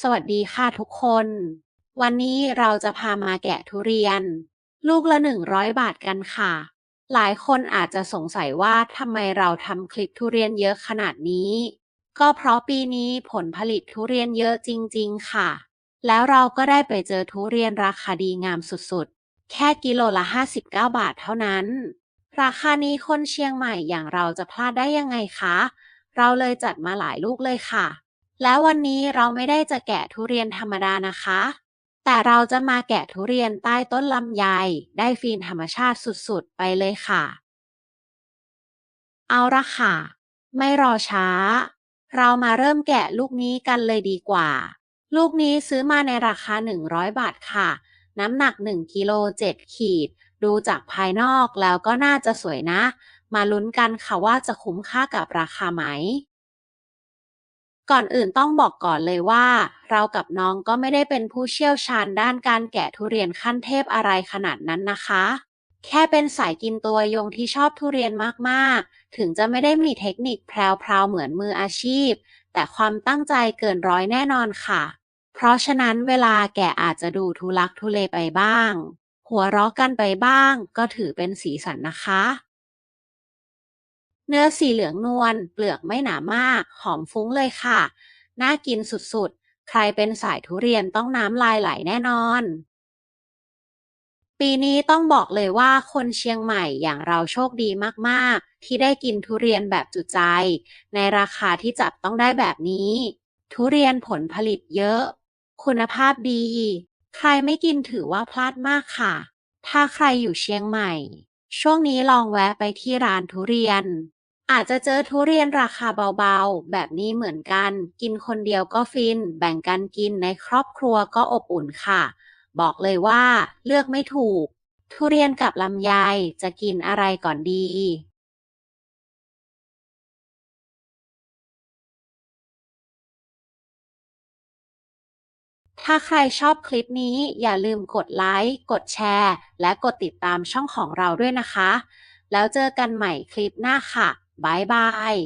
สวัสดีค่ะทุกคน วันนี้เราจะพามาแกะทุเรียน ลูกละ 100 บาทกันค่ะ หลายคนอาจจะสงสัยว่าทำไมเราทำคลิปทุเรียนเยอะขนาดนี้ ก็เพราะปีนี้ผลผลิตทุเรียนเยอะจริง ๆ ค่ะ แล้วเราก็ได้ไปเจอทุเรียนราคาดีงามสุดๆ แค่กิโลละ 59 บาทเท่านั้น ราคานี้คนเชียงใหม่อย่างเราจะพลาดได้ยังไงคะ เราเลยจัดมาหลายลูกเลยค่ะ แล้ววันนี้เราไม่ได้จะแกะทุเรียนธรรมดานะคะ แต่เราจะมาแกะทุเรียนใต้ต้นลำไย ได้ฟีนธรรมชาติสุดๆ ไปเลยค่ะ เอาละค่ะ ไม่รอช้า เรามาเริ่มแกะลูกนี้กันเลยดีกว่า ลูกนี้ซื้อมาในราคา 100 บาทค่ะ น้ำหนัก 1กิโล7ขีด ดูจากภายนอกแล้วก็น่าจะสวยนะ มาลุ้นกันค่ะว่าจะคุ้มค่ากับราคาไหม ก่อนอื่นต้องบอกก่อนเลยว่า เรากับน้องก็ไม่ได้เป็นผู้เชี่ยวชาญด้านการแกะทุเรียนขั้นเทพอะไรขนาดนั้นนะคะ แค่เป็นสายกินตัวยงที่ชอบทุเรียนมากๆ ถึงจะไม่ได้มีเทคนิคแพรวๆเหมือนมืออาชีพ แต่ความตั้งใจเกินร้อยแน่นอนค่ะ เพราะฉะนั้นเวลาแกะอาจจะดูทุลักทุเลไปบ้าง หัวเราะกันไปบ้าง ก็ถือเป็นสีสันนะคะ เนื้อสีเหลืองนวล เปลือกไม่หนามาก หอมฟุ้งเลยค่ะ น่ากินสุดๆ ใครเป็นสายทุเรียนต้องน้ำลายไหลแน่นอน ปีนี้ต้องบอกเลยว่าคนเชียงใหม่อย่างเราโชคดีมากๆ ที่ได้กินทุเรียนแบบจุใจ ในราคาที่จับต้องได้แบบนี้ ทุเรียนผลผลิตเยอะ คุณภาพดี ใครไม่กินถือว่าพลาดมากค่ะ ถ้าใครอยู่เชียงใหม่ช่วงนี้ลองแวะไปที่ร้านทุเรียน อาจจะเจอทุเรียนราคาเบาๆ แบบนี้เหมือนกัน กินคนเดียวก็ฟิน แบ่งกันกินในครอบครัวก็อบอุ่นค่ะ บอกเลยว่าเลือกไม่ถูก ทุเรียนกับลำไยจะกินอะไรก่อนดีถ้าใครชอบคลิปนี้อย่าลืมกดไลค์ กดแชร์ และกดติดตามช่องของเราด้วยนะคะ แล้วเจอกันใหม่คลิปหน้าค่ะ บ๊ายบาย